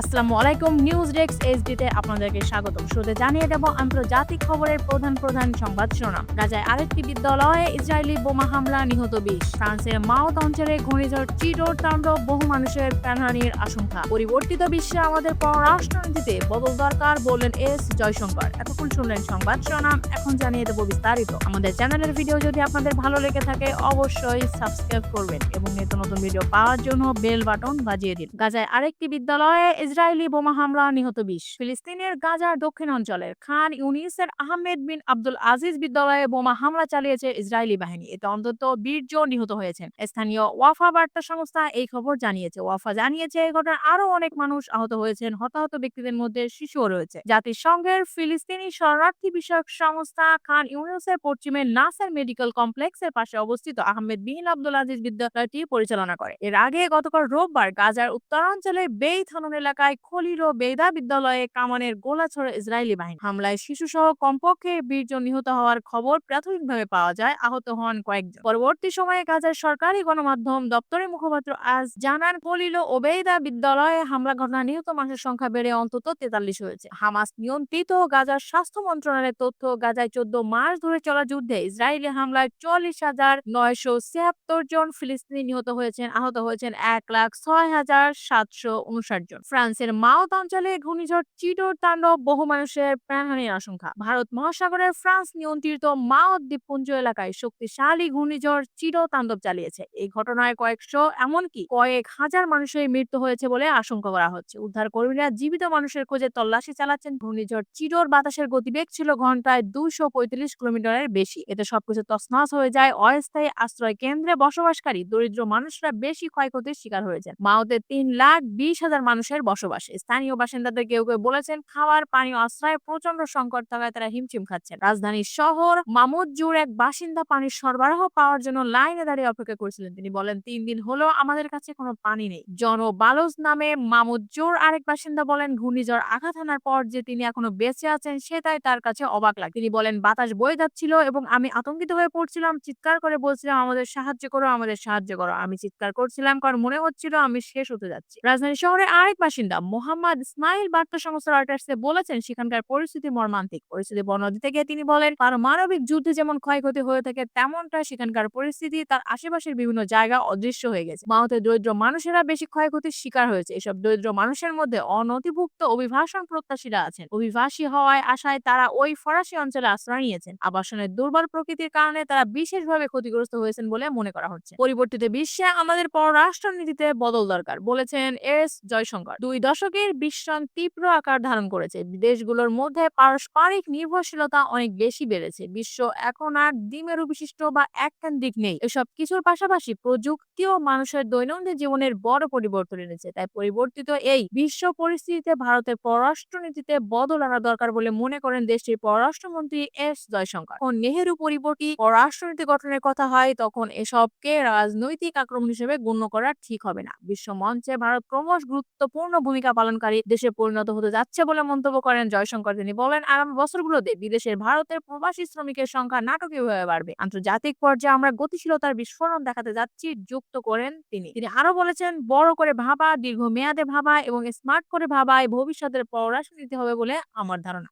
আসসালামু আলাইকুম news desk এইচডিতে আপনাদেরকে স্বাগতম। শুরুতে জানিয়ে দেব, আন্তর্জাতিক খবরের প্রধান প্রধান সংবাদ শিরোনাম। গাজায় আরেকটি বিদ্যালয়ে ইসরায়েলি বোমা হামলা নিহত বিশ। ফ্রান্সের মাউথ অঞ্চলে ঘূর্ণিঝড় চিটোর তাণ্ডব, বহু মানুষের প্রাণহানির আশঙ্কা। পরিবর্তিত বিশ্বে আমাদের পররাষ্ট্রনীতিতে বদল দরকার বললেন এস জয়শঙ্কর। এতক্ষণ শুনলেন সংবাদ শিরোনাম, এখন জানিয়ে দেব বিস্তারিত। আমাদের চ্যানেলের ভিডিও যদি আপনাদের ভালো লেগে থাকে, অবশ্যই সাবস্ক্রাইব করবেন এবং নিত্য নতুন ভিডিও পাওয়ার জন্য বেল বাটন বাজিয়ে দিন। গাজায় আরেকটি বিদ্যালয়ে ইসরায়েলি বোমা হামলা নিহত বিশ। ফিলিস্তিনের গাজার দক্ষিণ অঞ্চলের খান ইউনিসের আহমেদ বিন আব্দুল আজিজ বিদ্যালয়ে বোমা হামলা চালিয়েছে ইসরায়েলি বাহিনী। এতে অন্তত বিশ জন নিহত হয়েছেন। স্থানীয় ওয়াফা বার্তা সংস্থা এই খবর জানিয়েছে। ওয়াফা জানিয়েছে, এই ঘটনায় আরও অনেক মানুষ আহত হয়েছেন। হতাহত ব্যক্তিদের মধ্যে শিশুও রয়েছে। জাতিসংঘের ফিলিস্তিনি শরণার্থী বিষয়ক সংস্থা খান ইউনিসের পশ্চিমে নাসার মেডিকেল কমপ্লেক্সের পাশে অবস্থিত আহমেদ বিন আব্দুল আজিজ বিদ্যালয়টি পরিচালনা করে। এর আগে গতকাল রোববার গাজার উত্তরাঞ্চলে বেই থানুন এলাকায় খলিল ও বেদা বিদ্যালয়ে কামানের গোলা ছড়ে ইসরায়েলি বাহিনী। হামলায় শিশুসহ কমপক্ষে বিশ জন নিহত হওয়ার খবর প্রাথমিকভাবে পাওয়া যায়। আহত হন কয়েকজন। পরবর্তী সময়ে গাজার সরকারি গণমাধ্যম দপ্তরের মুখপাত্র আজ জানান, খলিল ও বেদা বিদ্যালয়ে হামলা ঘটনা নিহত মানুষের সংখ্যা বেড়ে অন্তত তেতাল্লিশ হয়েছে। হামাস নিয়ন্ত্রিত গাজার স্বাস্থ্য মন্ত্রণালয়ের তথ্য, গাজায় চোদ্দ মাস ধরে চলা যুদ্ধে ইসরায়েলি হামলায় চল্লিশ হাজার নয়শো ছিয়াত্তর জন ফিলিস্তিনি নিহত হয়েছেন। আহত হয়েছেন এক লাখ ছয় হাজার সাতশো উনষাট জন। ফ্রান্সের মাউথ অঞ্চলে ঘূর্ণিঝড়, চিটোর তাণ্ডব, বহু মানুষের প্রাণহানির আশঙ্কা। ভারত মহাসাগরের ফ্রান্স নিয়ন্ত্রিত মাউথ দ্বীপপুঞ্জ এলাকায় শক্তিশালী ঘূর্ণিঝড়, চিটো তাণ্ডব চালিয়েছে। এই ঘটনায় কয়েকশো, এমনকি কয়েক হাজার মানুষের মৃত্যু হয়েছে বলে আশঙ্কা করা হচ্ছে। উদ্ধার কর্মীরা জীবিত মানুষের খোঁজে তল্লাশি চালাচ্ছেন। ঘূর্ণিঝড়, চিটোর বাতাসের গতিবেগ ছিল ঘন্টায় দুইশো পঁয়ত্রিশ কিলোমিটারের বেশি। এতে সবকিছু তছনছ হয়ে যায়। অস্থায়ী আশ্রয় কেন্দ্রে বসবাসকারী দরিদ্র মানুষরা বেশি ক্ষয়ক্ষতির শিকার হয়েছেন। মাউতে তিন লাখ বিশ হাজার মানুষের বসবাস। স্থানীয় বাসিন্দাদের কেউ কেউ বলেছেন, খাওয়ার পানি আশ্রয় প্রচণ্ড সংকট থাকায় তারা হিমশিম খাচ্ছেন। রাজধানীর শহর মামুদজুর এক বাসিন্দা পানির সরবরাহ পাওয়ার জন্য লাইনে দাঁড়িয়ে অপেক্ষা করেছিলেন। তিনি বলেন, তিন দিন হলো আমাদের কাছে কোনো পানি নেই। জন বালোজ নামে মামুদজুর আরেক বাসিন্দা বলেন, ঘূর্ণিঝড় আঘাত হানার পর যে তিনি এখনও বেঁচে আছেন, সেটাই তার কাছে অবাক লাগে। তিনি বলেন, বাতাস বয়ে যাচ্ছিল এবং আমি আতঙ্কিত হয়ে পড়ছিলাম। চিৎকার করে বলছিলাম, আমাদের সাহায্য করো, আমাদের সাহায্য করো। আমি চিৎকার করছিলাম, কারণ মনে হচ্ছিল আমি শেষ হতে যাচ্ছি। রাজধানী শহরে আরেক বাসিন্দা মোহাম্মদ ইসমাইল বার্তা সংস্থা রয়টার্সে বলেছেন, সেখানকার পরিস্থিতি মর্মান্তিক। পরিস্থিতি বর্ণনা দিতে গিয়ে তিনি বলেন পারমাণবিক যুদ্ধে যেমন ক্ষয়ক্ষতি হয়ে থাকে, তেমনটা সেখানকার পরিস্থিতি, তার আশেপাশের বিভিন্ন জায়গা অদৃশ্য হয়ে গেছে। মাউতে দরিদ্র মানুষেরা বেশি ক্ষয়ক্ষতির শিকার হয়েছে। এসব দরিদ্র মানুষের মধ্যে অনথিভুক্ত অভিবাসন প্রত্যাশীরা আছেন। অভিবাসী হওয়ায় আশায় তারা ওই ফরাসি অঞ্চলে আশ্রয় নিয়েছেন। আবাসনের দুর্বল প্রকৃতির কারণে তারা বিশেষভাবে ক্ষতিগ্রস্ত হয়েছেন বলে মনে করা হচ্ছে। পরিবর্তিত বিশ্বে আমাদের পররাষ্ট্রনীতিতে বদল দরকার, বলেছেন এস জয়শঙ্কর। দুই দশকের বিশ্রাম তীব্র আকার ধারণ করেছে। দেশগুলোর মধ্যে পারস্পরিক নির্ভরশীলতা অনেক বেশি বেড়েছে। বিশ্ব এখন আর দ্বিমেরু বিশিষ্ট বা এককেন্দ্রিক নেই। এসব কিছুর পাশাপাশি প্রযুক্তিও মানুষের দৈনন্দিন জীবনের বড় পরিবর্তন এনেছে। তাই পরিবর্তিত এই বিশ্ব পরিস্থিতিতে ভারতের পররাষ্ট্রনীতিতে বদল আনা দরকার বলে মনে করেন দেশটির পররাষ্ট্রমন্ত্রী এস জয়শঙ্কর। যখন নেহেরু পরিবর্তী পররাষ্ট্রনীতি গঠনের কথা হয়, তখন এসবকে রাজনৈতিক আক্রমণ হিসেবে গণ্য করা ঠিক হবে না। বিশ্ব মঞ্চে ভারত ক্রমশ গুরুত্বপূর্ণ ভূমিকা পালনকারী দেশে পরিণত হতে যাচ্ছে বলে মন্তব্য করেন জয়শঙ্কর তিনি। বলেন, আগামী বছরগুলোতে বিদেশের ভারতের প্রবাসী শ্রমিকের সংখ্যা নাটকীয়ভাবে বাড়বে। আন্তর্জাতিক পর্যায়ে আমরা গতিশীলতার বিস্ফোরণ দেখাতে যাচ্ছি, যুক্ত করেন তিনি। তিনি আরও বলেছেন, বড় করে ভাবা দীর্ঘ মেয়াদে ভাবা এবং স্মার্ট করে ভাবায় ভবিষ্যতের পররাষ্ট্রনীতি হবে বলে আমার ধারণা।